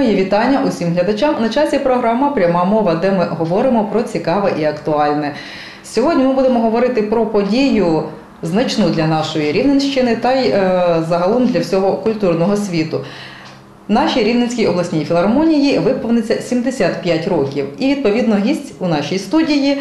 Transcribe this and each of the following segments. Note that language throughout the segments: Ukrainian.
Мої вітання усім глядачам. На часі програма Пряма мова, де ми говоримо про цікаве і актуальне. Сьогодні ми будемо говорити про подію значну для нашої Рівненщини та й е, загалом для всього культурного світу. Нашій Рівненській обласній філармонії виповниться 75 років. І відповідно гість у нашій студії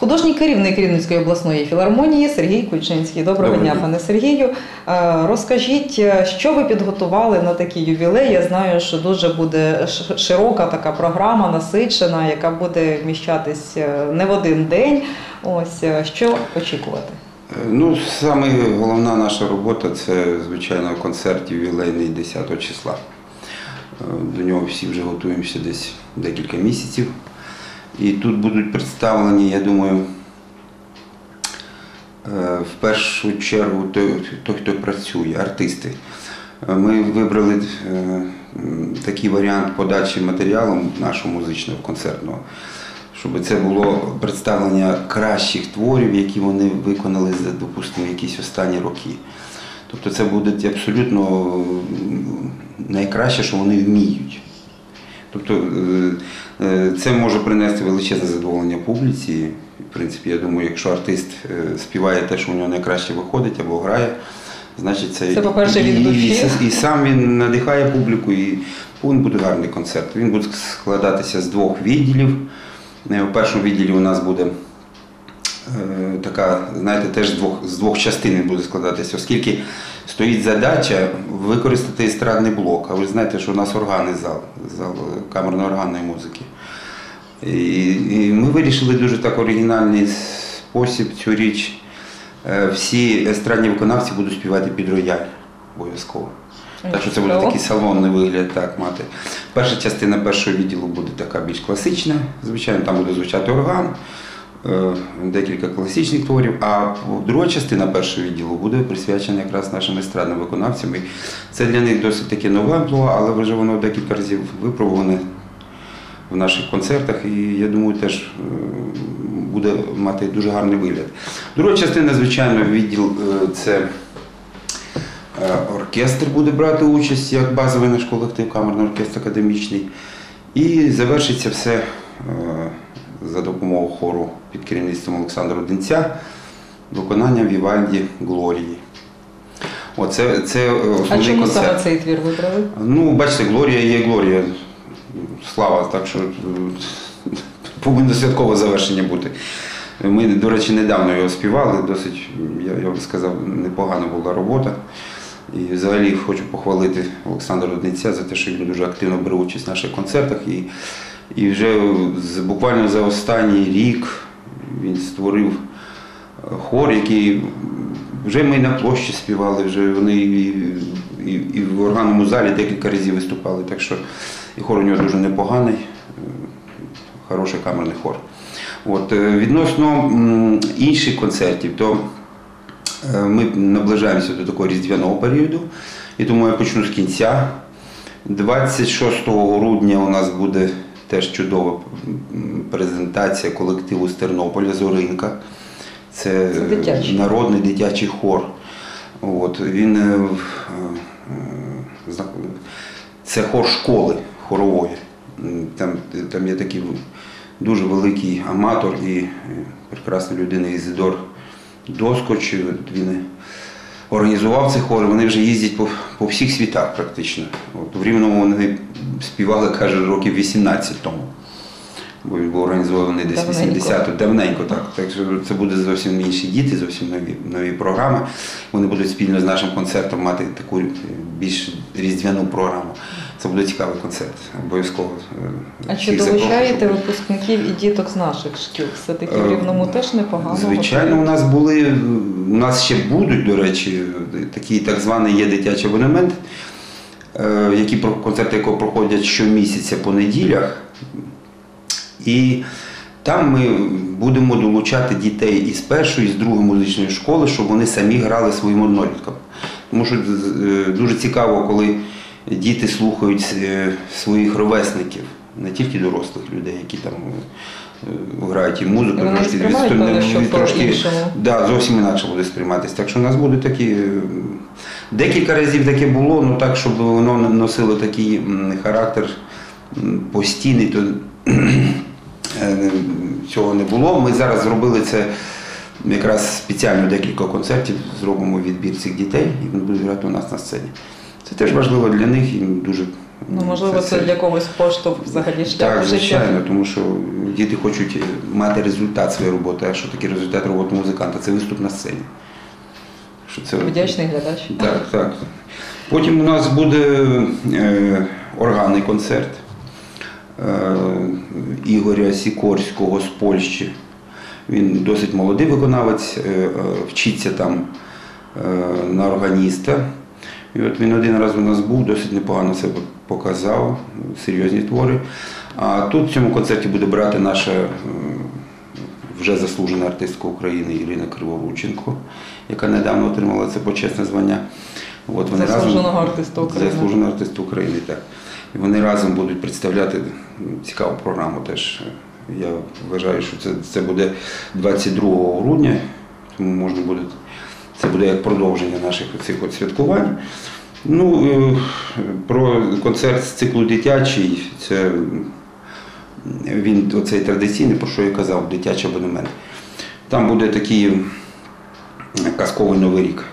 художній керівник Рівненської обласної філармонії Сергій Кульчинський. Доброго Доброго дня, дня. пане Сергію. Е, Розкажіть, е, що ви підготували на такий ювілей? Я знаю, що дуже буде ш- широка така програма, насичена, яка буде вміщатись е, не в один день. Ось е, що очікувати? Ну, саме головна наша робота це, звичайно, концерт ювілейний 10 числа. Е, До нього всі вже готуємося десь декілька місяців. І тут будуть представлені, я думаю, е, в першу чергу той, хто працює, артисти. Е, Ми вибрали е, такий варіант подачі матеріалу нашого музичного концертного, щоб це було представлення кращих творів, які вони виконали за, допустимо, якісь останні роки. Тобто це буде абсолютно найкраще, що вони вміють. Тобто е, е, це може принести величезне задоволення публіці. В принципі, я думаю, якщо артист е, співає те, що у нього найкраще виходить або грає, значить це, Це, по-перше, від і, душі. і, і сам він надихає публіку, і повинен бути гарний концерт. Він буде складатися з двох відділів. У першому відділі у нас буде е, така, знаєте, теж з двох, з двох частин він буде складатися, оскільки стоїть задача використати естрадний блок. А ви знаєте, що у нас органний зал, зал камерно-органної музики. І, і ми вирішили дуже так оригінальний спосіб цю річ. Е, Всі естрадні виконавці будуть співати під рояль обов'язково. Так що це буде такий салонний вигляд так мати. Перша частина першого відділу буде така більш класична, звичайно, там буде звучати орган, декілька класичних творів, а друга частина першого відділу буде присвячена якраз нашим естрадним виконавцям. І це для них досить таке нове амплуа, але вже воно декілька разів випробуване в наших концертах, і я думаю, теж е, буде мати дуже гарний вигляд. Друга частина, звичайно, відділ е, це. Е, Оркестр буде брати участь як базовий наш колектив, камерний оркестр академічний. І завершиться все е, за допомогою хору під керівництвом Олександра Денця виконанням Вівальді Глорії. Оце це е, А чому концерт. саме цей твір вибрали? Ну, бачите, Глорія є Глорія. Слава, так що е, повинно святкове завершення бути. Ми, до речі, недавно його співали, досить, я, я б сказав, непогана була робота. І взагалі хочу похвалити Олександра Рудниця за те, що він дуже активно бере участь в наших концертах. І, і вже з- буквально за останній рік він створив е, хор, який вже ми на площі співали, вже вони і, і, і в органному залі декілька разів виступали. Так що і хор у нього дуже непоганий, е, хороший камерний хор. От, е, відносно інших концертів, то ми наближаємося до такого різдвяного періоду, і тому я почну з кінця. 26 грудня у нас буде теж чудова презентація колективу з Тернополя Зоринка. Це, Це дитячий. народний дитячий хор. От, він, е, е, це хор школи хорової. Там, там є такий дуже великий аматор і е, прекрасна людина Ізидор Доскоч. Він організував цей хор, вони вже їздять по, по всіх світах практично. От, в Рівному вони співали, каже, років 18 тому. Бо він був організований десь Давненько. 80-го, давненько так. Так що це буде зовсім інші діти, зовсім нові, нові програми. Вони будуть спільно з нашим концертом мати таку е, більш різдвяну програму. Це буде цікавий концерт, обов'язково. е, А чи долучаєте випускників і діток з наших шкіл? Все-таки в Е, Рівному теж непогано. Звичайно, у нас були, у нас ще будуть, до речі, такий так званий є дитячий абонемент, е, які концерти якого проходять щомісяця по неділях. І там ми будемо долучати дітей із першої, і з другої музичної школи, щоб вони самі грали своїм одноліткам. Тому що дуже цікаво, коли діти слухають е, своїх ровесників, не тільки дорослих людей, які там грають і музику, І трошки певно, від- Да, зовсім інакше буде сприйматися. Так що у нас буде такі. е, Декілька разів таке було, ну так, щоб воно носило такий характер постійний, то е, цього не було. Ми зараз зробили це якраз спеціально декілька концертів, зробимо відбір цих дітей, і вони будуть грати у нас на сцені. Це теж важливо для них і дуже. Ну, можливо, це для когось поштовх взагалі Так, життя. звичайно, тому що діти хочуть мати результат своєї роботи. А що таке результат роботи музиканта? Це виступ на сцені. Що це Вдячний глядач. так, так. Потім у нас буде е, органний концерт е, Ігоря Сікорського з Польщі. Він досить молодий виконавець, е, е, вчиться там е, на органіста. І от він один раз у нас був, досить непогано себе показав, серйозні твори. А тут в цьому концерті буде брати наша вже заслужена артистка України Ірина Криворученко, яка недавно отримала це почесне звання. От вони Заслуженого разом, артиста України. Заслуженого артиста України, так. І вони разом будуть представляти цікаву програму теж. Я вважаю, що це, це буде 22 грудня, тому можна буде. Це буде як продовження наших цих от святкувань. Ну, е, про концерт з циклу дитячий, це він оцей традиційний, про що я казав, дитячий абонемент. Там буде такий казковий новий рік.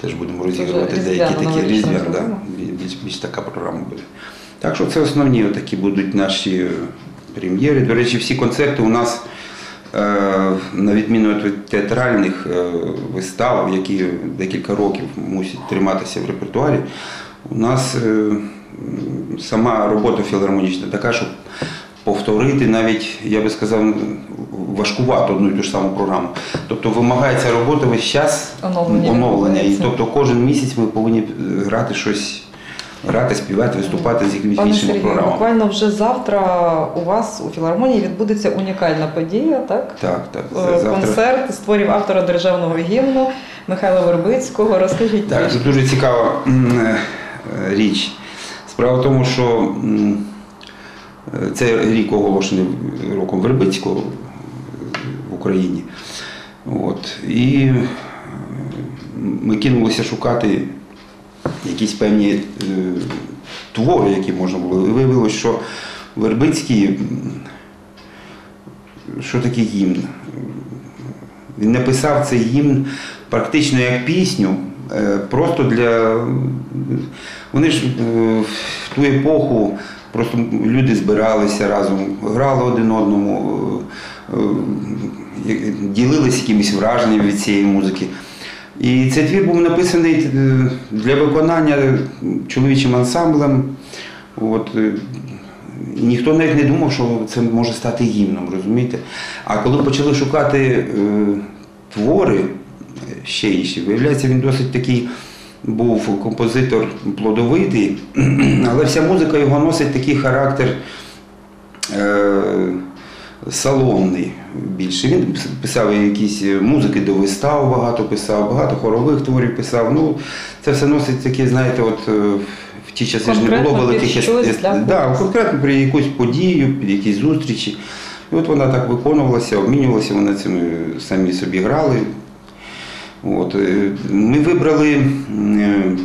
Теж будемо розігрувати деякі такі різдвяні, да, більш, більш така програма буде. Так що це основні такі будуть наші прем'єри. До речі, всі концерти у нас, на відміну від театральних е, вистав, які декілька років мусять триматися в репертуарі, у нас е, сама робота філармонічна така, що повторити навіть, я би сказав, важкувато одну і ту ж саму програму. Тобто вимагається робота весь час Оновлення оновлення. І тобто кожен місяць ми повинні е, грати щось, грати, співати, виступати з якимись Пане іншими Сергію, програмами. буквально вже завтра у вас у філармонії відбудеться унікальна подія, так? Так, так. Е, Завтра. Концерт створів автора державного гімну Михайла Вербицького. Розкажіть Так, трішки. це дуже цікава е, річ. Справа в тому, що е, це рік оголошений роком Вербицького в Україні. От. І ми кинулися шукати якісь певні е, твори, які можна було. І виявилося, що Вербицький, що таке гімн? Він написав цей гімн практично як пісню, е, просто для. Вони ж е, в ту епоху просто люди збиралися разом, грали один одному, ділилися якимись враженнями від цієї музики. І цей твір був написаний е, для виконання чоловічим ансамблем. От, е, ніхто навіть не думав, що це може стати гімном, розумієте? А коли почали шукати е, твори е, ще інші, виявляється, він досить такий був композитор плодовитий, але вся музика його носить такий характер е, салонний більше. Він писав якісь музики до вистав, багато писав, багато хорових творів писав. Ну, це все носить таке, знаєте, от е, в ті часи ж не було великих да, конкретно при якусь подію, під якісь зустрічі. І от вона так виконувалася, обмінювалася, вони цим е, самі собі грали. От, е, ми вибрали е,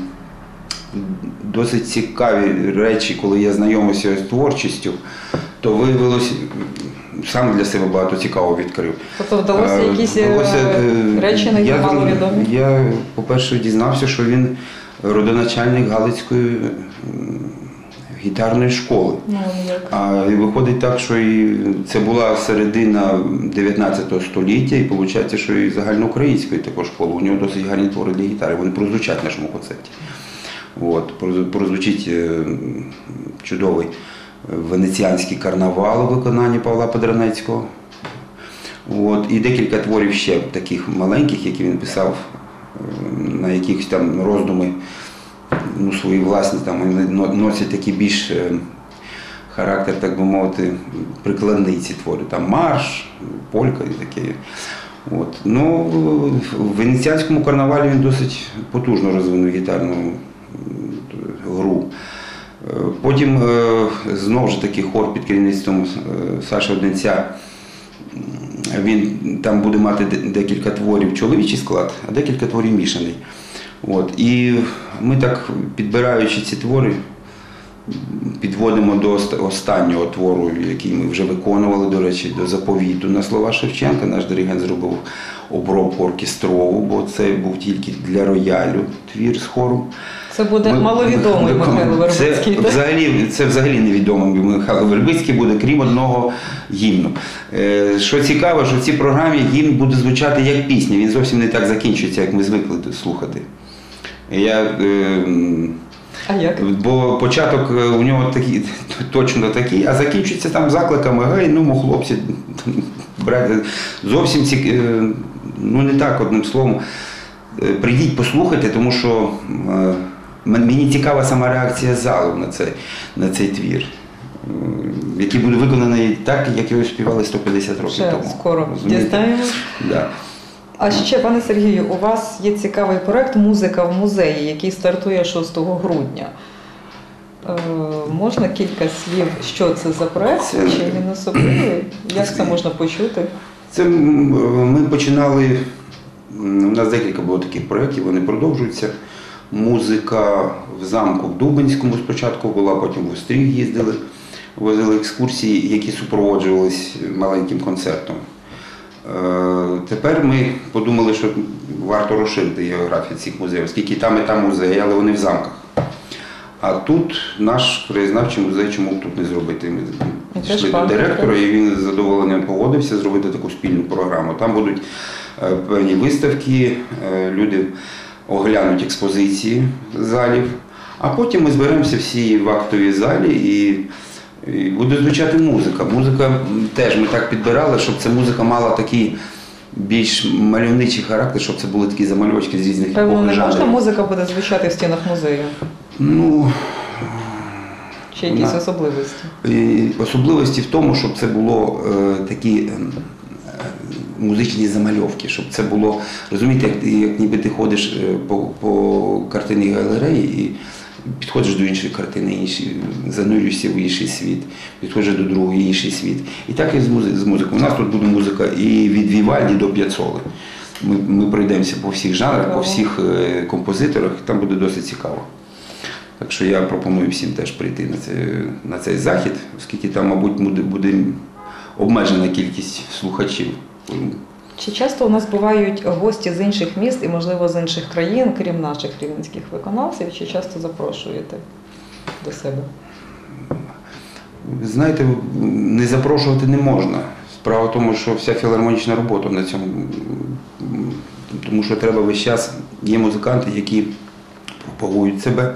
досить цікаві речі, коли я знайомився з творчістю, то виявилось, сам для себе багато цікавого відкрив. Тобто вдалося Е, якісь е, вдалося, е, речі не я мало відомі? Я, по-перше, дізнався, що він родоначальник Галицької гітарної школи. Ну. А і виходить так, що і це була середина 19 століття, і виходить, що і загальноукраїнської також школи. У нього досить гарні твори для гітари. Вони прозвучать в нашому концерті. От, прозвучить чудовий венеціанський карнавал у виконанні Павла Подранецького. От, і декілька творів ще таких маленьких, які він писав на якихось там роздуми ну, свої власні, там вони носять такий більш е, характер, так би мовити, прикладний ці твори. Там марш, полька і таке. От. Ну, в венеціанському карнавалі він досить потужно розвинув гітарну гру. Потім е, знову ж таки хор під керівництвом е, Саші Одинця. Він там буде мати декілька творів чоловічий склад, а декілька творів мішаний. От. І ми так, підбираючи ці твори, підводимо до останнього твору, який ми вже виконували, до речі, до заповіту на слова Шевченка. Наш диригент зробив обробку оркестрову, бо це був тільки для роялю твір з хором. Це буде Ми- маловідомий ми- Михайло Вербицький. Це взагалі, це взагалі невідомий Михайло Вербицький буде, крім одного гімну. Е, Що цікаво, що в цій програмі гімн буде звучати як пісня. Він зовсім не так закінчується, як ми звикли слухати. Я, е, А як? бо початок е, у нього такий, точно такий, а закінчується там закликами, гей, ну, хлопці, брати, зовсім ці, е, ну не так одним словом. Е, Прийдіть, послухайте, тому що мені цікава сама реакція залу на цей, на цей твір, який буде виконаний так, як його співали 150 років Ще тому. скоро дізнаємось. Да. А ще, пане Сергію, у вас є цікавий проект Музика в музеї, який стартує 6 грудня. Е, можна кілька слів, що це за проект, Це- чи він особливий? Як це можна почути? Це ми починали. У нас декілька було таких проєктів, вони продовжуються. Музика в замку в Дубинському спочатку була, потім в Остріг їздили, возили екскурсії, які супроводжувались маленьким концертом. Е, Тепер ми подумали, що варто розширити географію цих музеїв, оскільки там і там музеї, але вони в замках. А тут наш краєзнавчий музей, чому б тут не зробити? Ми пішли до директора, і він з задоволенням погодився зробити таку спільну програму. Там будуть е, певні виставки, е, люди оглянуть експозиції залів, а потім ми зберемося всі в актовій залі і, і буде звучати музика. Музика теж ми так підбирали, щоб ця музика мала такий більш мальовничий характер, щоб це були такі замальовочки з різних і не можна музика буде звучати в стінах музею? Ну, Чи якісь На- особливості? Особливості в тому, щоб це було е, такі ем, музичні замальовки, щоб це було, розумієте, як, як ніби ти ходиш е, по, по картинній галереї і підходиш до іншої картини, інші, занурюєшся в інший світ, підходиш до другої інший світ. І так і з, музи- з музикою. У нас тут буде музика і від Вівальді до П'яцоли. Ми, ми пройдемося по всіх жанрах, по всіх е, композиторах, там буде досить цікаво. Так що я пропоную всім теж прийти на цей, на цей захід, оскільки там, мабуть, буде, буде обмежена кількість слухачів. Чи часто у нас бувають гості з інших міст і, можливо, з інших країн, крім наших рівненських виконавців, чи часто запрошуєте до себе? Знаєте, не запрошувати не можна. Справа в тому, що вся філармонічна робота на цьому, тому що треба весь час. Є музиканти, які пропагують себе.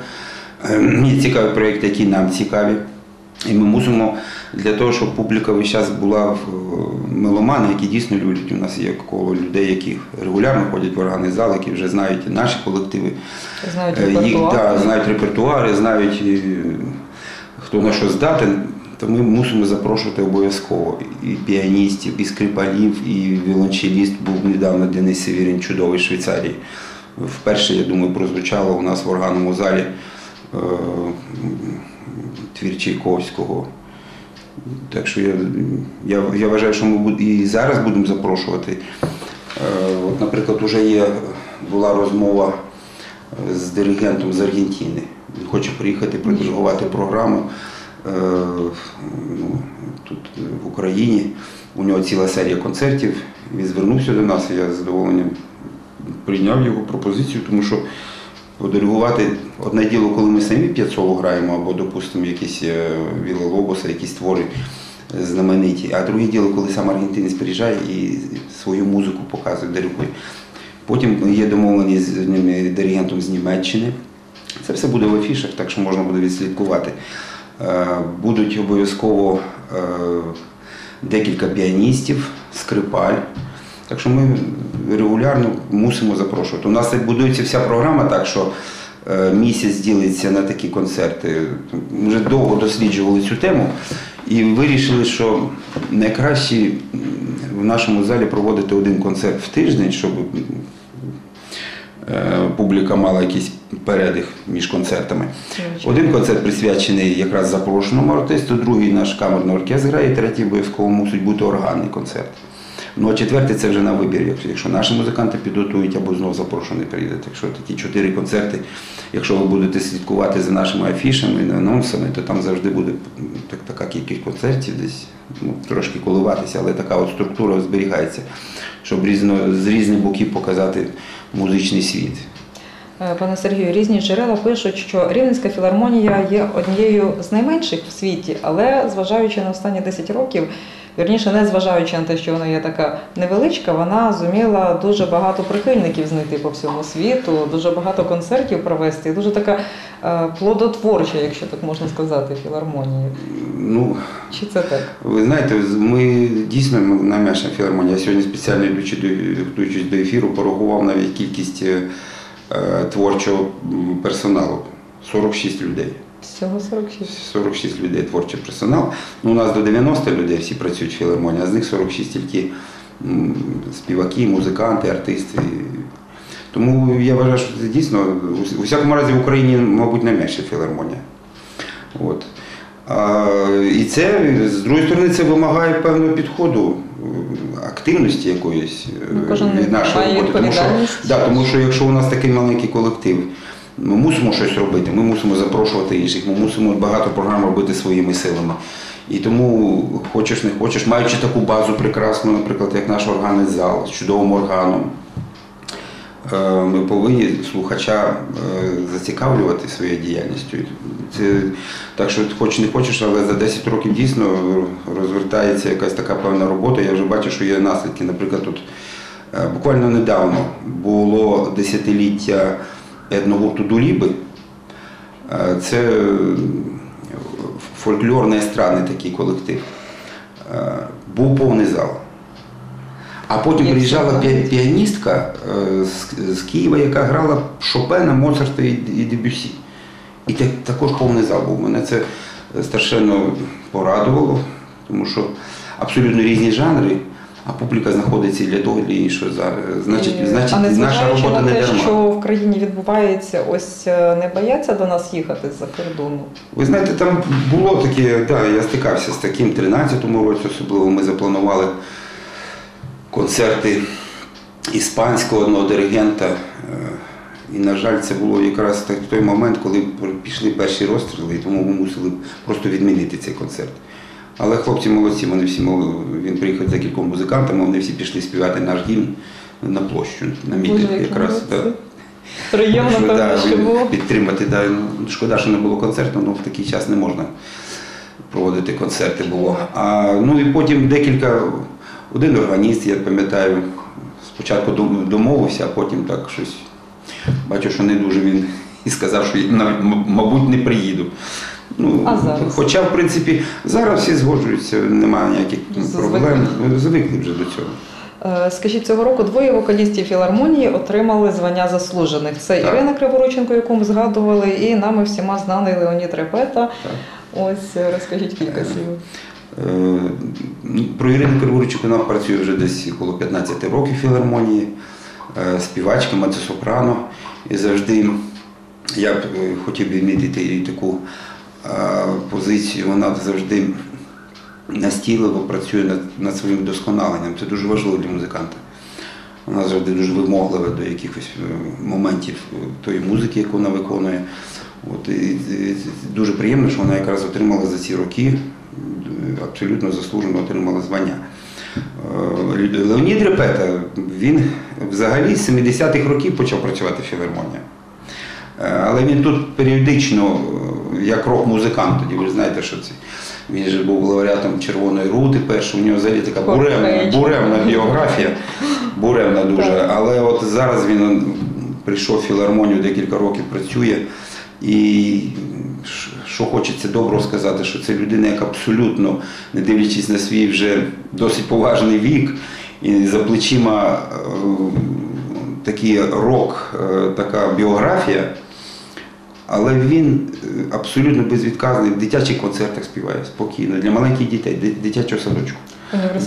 Е, Є цікаві проєкти, які нам цікаві. І ми мусимо для того, щоб публіка весь час була в е, меломани, які дійсно люблять. У нас є коло людей, які регулярно ходять в органи зал, які вже знають і наші колективи. Знають Е, Їх репертуар? да, знають репертуари, знають е, хто на що здатен, то ми мусимо запрошувати обов'язково і піаністів, і скрипалів, і віолончеліст був недавно Денис Севірін, чудовий з Швейцарії. Вперше, я думаю, прозвучало у нас в органному залі е, твір Чайковського. Так що я, я, я вважаю, що ми і зараз будемо запрошувати. Е, От, наприклад, вже є, була розмова з диригентом з Аргентини. Він хоче приїхати продиригувати програму е, ну, тут е, в Україні. У нього ціла серія концертів. Він звернувся до нас, і я з задоволенням прийняв його пропозицію, тому що подиригувати одне діло, коли ми самі п'ятсоло граємо, або, допустимо, якісь е, Віла Лобоса, якісь твори е, знамениті, а друге діло, коли сам аргентинець приїжджає і свою музику показує, диригує. Потім є домовленість з одним диригентом з Німеччини. Це все буде в афішах, так що можна буде відслідкувати. Е, Будуть обов'язково декілька піаністів, скрипаль. Так що ми регулярно мусимо запрошувати. У нас так будується вся програма так, що е, місяць ділиться на такі концерти. Ми вже довго досліджували цю тему і вирішили, що найкраще в нашому залі проводити один концерт в тиждень, щоб е, публіка мала якийсь передих між концертами. Один концерт присвячений якраз запрошеному артисту, другий наш камерний оркестр грає, третій обов'язково мусить бути органний концерт. Ну а четвертий це вже на вибір, якщо, якщо наші музиканти підготують або знов запрошений прийде. Так що такі чотири концерти, якщо ви будете слідкувати за нашими афішами і анонсами, то там завжди буде так, така кількість концертів, десь ну, трошки коливатися, але така от структура зберігається, щоб різно, з різних боків показати музичний світ. Е, Пане Сергію, різні джерела пишуть, що Рівненська філармонія є однією з найменших в світі, але зважаючи на останні 10 років, вірніше, не зважаючи на те, що вона є така невеличка, вона зуміла дуже багато прихильників знайти по всьому світу, дуже багато концертів провести, і дуже така е, плодотворча, якщо так можна сказати, філармонія. Ну, Чи це так? Ви знаєте, ми дійсно наймешна філармонія. Я сьогодні спеціально йдучи до до ефіру, порахував навіть кількість е, е, творчого персоналу 46 людей. Всього 46. 46 людей творчий персонал. Ну, у нас до 90 людей всі працюють в філармонії, а з них 46 тільки співаки, музиканти, артисти. Тому я вважаю, що це дійсно у- всякому разі в Україні, мабуть, найменша філармонія. От. А, і це, з другої сторони, це вимагає певного підходу, е, активності якоїсь е, Ну, від нашої роботи. Тому що, да, тому що якщо у нас такий маленький колектив, ми мусимо щось робити, ми мусимо запрошувати інших, ми мусимо багато програм робити своїми силами. І тому хочеш не хочеш, маючи таку базу прекрасну, наприклад, як наш органний зал з чудовим органом, е, ми повинні слухача е, зацікавлювати своєю діяльністю. Це так що хоч не хочеш, але за 10 років дійсно розвертається якась така певна робота. Я вже бачу, що є наслідки. Наприклад, тут е, буквально недавно було десятиліття етногурту Дуліби. Е, Це е, фольклорний естрадний такий колектив. Е, Був повний зал. А потім приїжджала пі- піаністка з, Києва, яка грала Шопена, Моцарта і, Дебюсі. І так, також повний зал був. Мене це страшенно порадувало, тому що абсолютно різні жанри, а публіка знаходиться для того, для іншого. Значить, значить а наша робота не те, дарма. що в країні відбувається, ось е, не бояться до нас їхати з-за кордону. Ви знаєте, там було таке, да, я стикався з таким в 13-му році, особливо ми запланували концерти іспанського одного диригента. Е, І, на жаль, це було якраз той момент, коли пішли перші розстріли, і тому ми мусили просто відмінити цей концерт. Але хлопці молодці, вони всі мол- він приїхав за кількома музикантами, вони всі пішли співати наш гімн на площу, на мітинг якраз. да. Приємно, Що, да, що було. підтримати. Да. Ну, Шкода, що не було концерту, але в такий час не можна проводити концерти було. А, ну і потім декілька, один органіст, я пам'ятаю, спочатку домовився, а потім так щось бачу, що не дуже він і сказав, що я мабуть, не приїду. Ну, А зараз? Хоча, в принципі, зараз всі згоджуються, немає ніяких проблем. Звикли вже до цього. Е, Скажіть, цього року двоє вокалістів філармонії отримали звання заслужених. Це Так. Ірина Криворученко, яку ми згадували, і нами всіма знаний Леонід Репета. Так. Ось е, розкажіть кілька слів. Е, ну, Про Ірину Криворучик вона працює вже десь коло 15 років в філармонії, е, співачка, мецо-сопрано. І завжди я б е, хотів би відмітити її таку позицію. Вона завжди настійливо працює над, над своїм вдосконаленням. Це дуже важливо для музиканта. Вона завжди дуже вимоглива до якихось е, моментів е, тої музики, яку вона виконує. От, і, і дуже приємно, що вона якраз отримала за ці роки, е, абсолютно заслужено отримала звання. Е, Леонід Репета, він взагалі з 70-х років почав працювати в філармонії. Е, Але він тут періодично, е, як рок-музикант, тоді ви ж знаєте, що це. Він же був лауреатом Червоної рути, перший, у нього взагалі така буремна, буремна біографія, буремна дуже. Але от зараз він прийшов в філармонію, декілька років працює. І що хочеться доброго сказати, що це людина, яка абсолютно, не дивлячись на свій вже досить поважний вік, і за плечима е, такий рок, е, така біографія. Але він е, абсолютно безвідказний в дитячих концертах співає спокійно для маленьких дітей, дитячого садочку.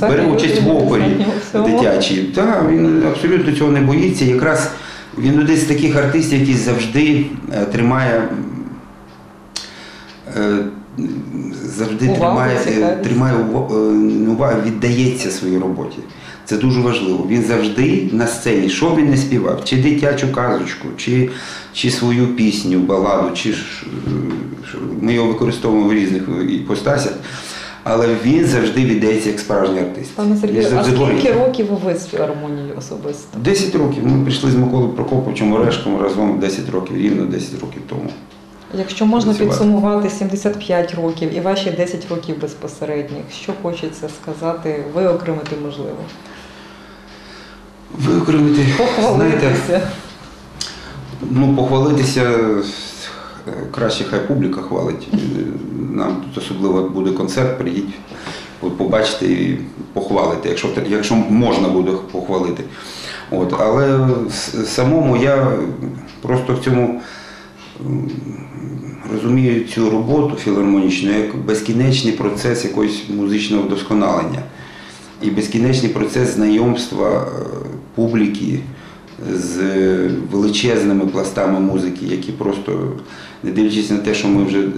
Бере участь в всьому. дитячій. Так, він абсолютно цього не боїться. Якраз Він один з таких артистів, який завжди е, тримає. е, Завжди Увагу, тримає, тримає увагу, віддається своїй роботі. Це дуже важливо. Він завжди на сцені, що він не співав, чи дитячу казочку, чи, чи свою пісню, баладу, чи е, ми його використовуємо в різних іпостасях, але він завжди віддається як справжній артист. Пане Сергію, а скільки років ви з філармонією особисто? 10 років. Ми прийшли з Миколою Прокоповичем Орешком разом 10 років, рівно 10 років тому. Якщо можна Працювати. підсумувати 75 років і ваші 10 років безпосередніх, що хочеться сказати, виокремити можливо? Виокремити, знаєте, ну, похвалитися краще хай публіка хвалить. Нам тут особливо буде концерт, приїдь, побачите і похвалити, якщо, якщо можна буде похвалити. От, але самому я просто в цьому розумію цю роботу філармонічну як безкінечний процес якогось музичного вдосконалення і безкінечний процес знайомства е, публіки з величезними пластами музики, які просто, не дивлячись на те, що ми вже е,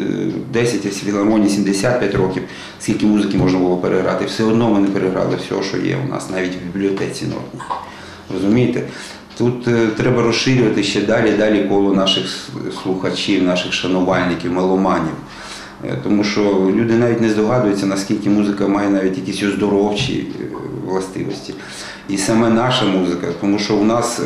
10, а філармонії 75 років, скільки музики можна було переграти, все одно ми не переграли все, що є у нас, навіть в бібліотеці нотній. Розумієте? Тут е, треба розширювати ще далі, далі коло наших слухачів, наших шанувальників, меломанів. Е, Тому що люди навіть не здогадуються, наскільки музика має навіть якісь оздоровчі е, властивості. І саме наша музика, тому що у нас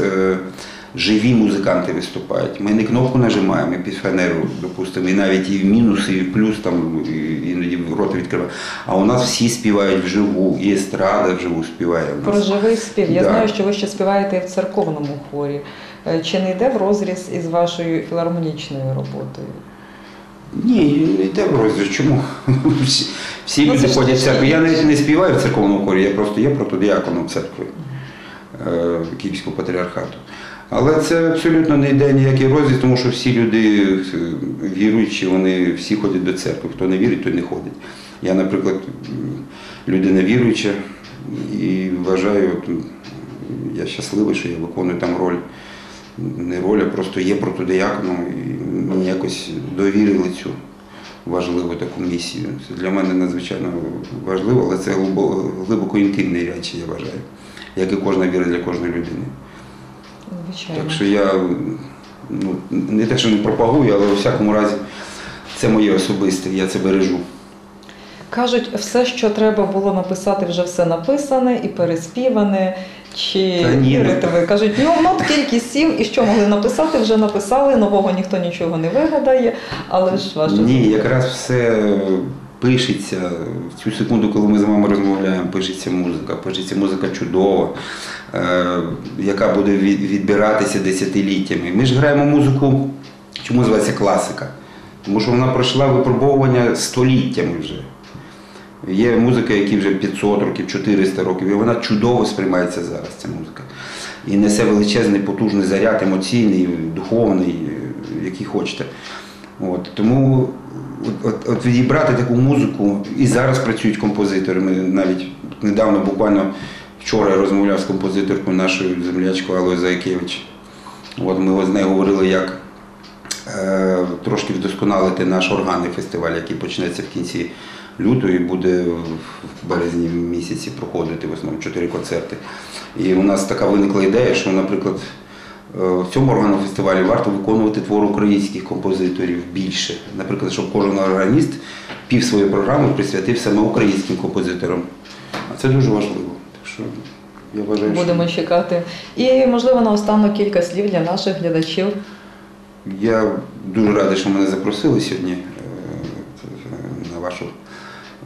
живі музиканти виступають. Ми не кнопку нажимаємо під фанеру, допустимо, і навіть і в мінус, і в плюс там і- іноді роти відкриваємо. А у нас всі співають вживу, і естрада вживу співає. у нас. Про живий спів. Я Да. знаю, що ви ще співаєте в церковному хорі. Е, Чи не йде в розріз із вашою філармонічною роботою? Ні, не йде в розріз. Чому? Всі, всі Ну, люди ходять в церкву. Я навіть не співаю в церковному хорі, я просто є протодіаконом церкви е, Київського патріархату. Але це абсолютно не йде ніякий розріз, тому що всі люди е, віруючі, вони всі ходять до церкви. Хто не вірить, той не ходить. Я, наприклад, людина віруюча і вважаю, я щасливий, що я виконую там роль. Не роль, а просто є протодіаконом і мені якось довірили цю важливу таку місію. Це для мене надзвичайно важливо, але це глибоко інтимні речі, я вважаю, як і кожна віра для кожної людини. Звичайно. Так що я ну, не те, що не пропагую, але у всякому разі це моє особисте, я це бережу. Кажуть, все, що треба було написати, вже все написане і переспіване. Чи Та ні, вірите ви? Кажуть, ну от тільки сів і що могли написати, вже написали, нового ніхто нічого не вигадає, але ж ваше Ні, якраз все пишеться. В цю секунду, коли ми з вами розмовляємо, пишеться музика. Пишеться музика чудова, е, яка буде відбиратися десятиліттями. Ми ж граємо музику, чому називається класика? Тому що вона пройшла випробовування століттями вже. Є музика, якій вже 500 років, 400 років, і вона чудово сприймається зараз, ця музика. І несе величезний потужний заряд емоційний, духовний, який хочете. От, тому от, от, от відібрати таку музику, і зараз працюють композитори. Навіть недавно, буквально вчора розмовляв з композиторкою нашою землячкою Алою Заякевич. От ми з нею говорили, як е, трошки вдосконалити наш органний фестиваль, який почнеться в кінці лютого і буде в березні місяці проходити в основному чотири концерти. І у нас така виникла ідея, що, наприклад, в цьому органному фестивалі варто виконувати твори українських композиторів більше. Наприклад, щоб кожен органіст пів своєї програми присвятив саме українським композиторам. А це дуже важливо. Так що я вважаю, що будемо чекати. І можливо наостанок кілька слів для наших глядачів. Я дуже радий, що мене запросили сьогодні е, на вашу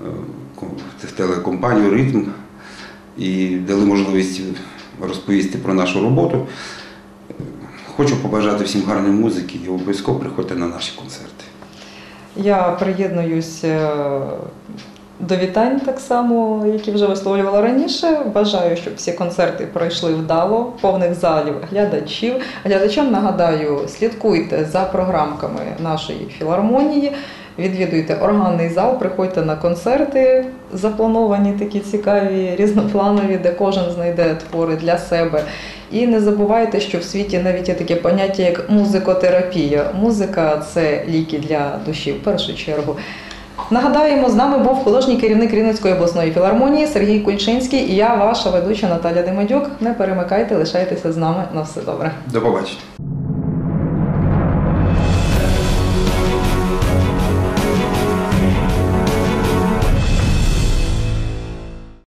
е, телекомпанію Ритм і дали можливість розповісти про нашу роботу. Хочу побажати всім гарної музики і обов'язково приходьте на наші концерти. Я приєднуюсь е, до вітань так само, які вже висловлювала раніше. Бажаю, щоб всі концерти пройшли вдало, повних залів глядачів. Глядачам нагадаю, слідкуйте за програмками нашої філармонії. Відвідуйте органний зал, приходьте на концерти, заплановані такі цікаві, різнопланові, де кожен знайде твори для себе. І не забувайте, що в світі навіть є таке поняття як музикотерапія. Музика це ліки для душі в першу чергу. Нагадаємо, з нами був художній керівник Рівненської обласної філармонії Сергій Кульчинський і я, ваша ведуча Наталя Демадюк. Не перемикайте, лишайтеся з нами на все добре. До побачення.